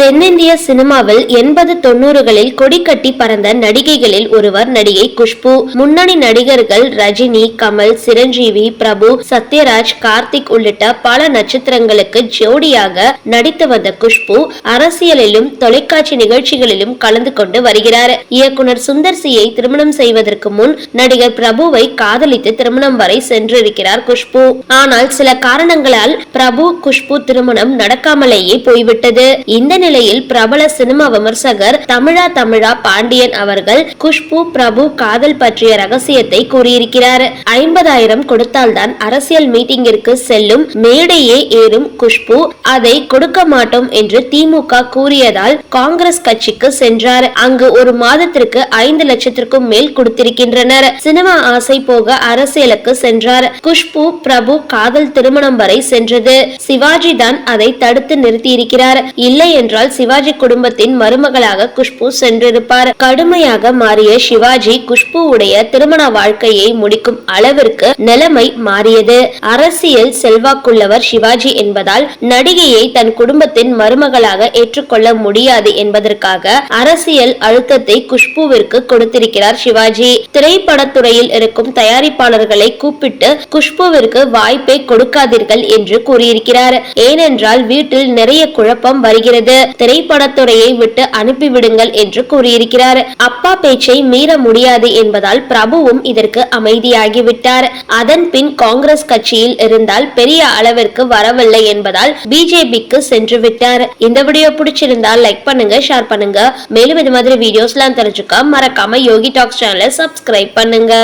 தென்னிந்திய சினிமாவில் எண்பது தொண்ணூறுகளில் கொடிக்கட்டி பறந்த நடிகைகளில் ஒருவர் நடிகை குஷ்பு. முன்னணி நடிகர்கள் ரஜினி கமல் சிரஞ்சீவி பிரபு சத்யராஜ் கார்த்திக் உள்ளிட்ட பல நட்சத்திரங்களுக்கு ஜோடியாக நடித்து வந்த குஷ்பு அரசியலிலும் தொலைக்காட்சி நிகழ்ச்சிகளிலும் கலந்து கொண்டு வருகிறார். இயக்குனர் சுந்தர் சியை திருமணம் செய்வதற்கு முன் நடிகர் பிரபுவை காதலித்து திருமணம் வரை சென்றிருக்கிறார் குஷ்பு. ஆனால் சில காரணங்களால் பிரபு குஷ்பு திருமணம் நடக்காமலேயே போய்விட்டது. இந்த இந்நிலையில் பிரபல சினிமா விமர்சகர் தமிழா தமிழா பாண்டியன் அவர்கள் குஷ்பு பிரபு காதல் பற்றிய ரகசியத்தை கூறியிருக்கிறார். ஐம்பதாயிரம் கொடுத்தால்தான் அரசியல் மீட்டிங்கிற்கு செல்லும் மேடையே ஏறும் குஷ்பு அதை கொடுக்க மாட்டோம் என்று திமுக கூறியதால் காங்கிரஸ் கட்சிக்கு சென்றார். அங்கு ஒரு மாதத்திற்கு ஐந்து லட்சத்திற்கும் மேல் கொடுத்திருக்கின்றனர். சினிமா ஆசை போக அரசியலுக்கு சென்றார். குஷ்பு பிரபு காதல் திருமணம் வரை சென்றது. சிவாஜி தான் அதை தடுத்து நிறுத்தியிருக்கிறார். இல்லை என்றால் என்றால் சிவாஜி குடும்பத்தின் மருமகளாக குஷ்பு சென்றிருப்பார். கடுமையாக மாறிய சிவாஜி குஷ்புவுடைய திருமண வாழ்க்கையை முடிக்கும் அளவிற்கு நிலைமை மாறியது. அரசியல் செல்வாக்குள்ளவர் சிவாஜி என்பதால் நடிகையை தன் குடும்பத்தின் மருமகளாக ஏற்றுக்கொள்ள முடியாது என்பதற்காக அரசியல் அழுத்தத்தை குஷ்புவிற்கு கொடுத்திருக்கிறார் சிவாஜி. திரைப்படத்துறையில் இருக்கும் தயாரிப்பாளர்களை கூப்பிட்டு குஷ்புவிற்கு வாய்ப்பை கொடுக்காதீர்கள் என்று கூறியிருக்கிறார். ஏனென்றால் வீட்டில் நிறைய குழப்பம் வருகிறது. திரைப்படத்துறையை விட்டு அனுப்பிவிடுங்கள் என்று கூறியிருக்கிறார். அப்பா பேச்சை மீற முடியாது என்பதால் பிரபுவும் இதற்கு அமைதியாகிவிட்டார். அதன் பின் காங்கிரஸ் கட்சியில் இருந்தால் பெரிய அளவிற்கு வரவில்லை என்பதால் பிஜேபிக்கு சென்று விட்டார் இந்த வீடியோ பிடிச்சிருந்தால் லைக் பண்ணுங்க ஷேர் பண்ணுங்க. மேலும் இது மாதிரி வீடியோஸ்லாம் தெரிஞ்சுக்க மறக்காம யோகி டாக்ஸ் சேனலை சப்ஸ்கிரைப் பண்ணுங்க.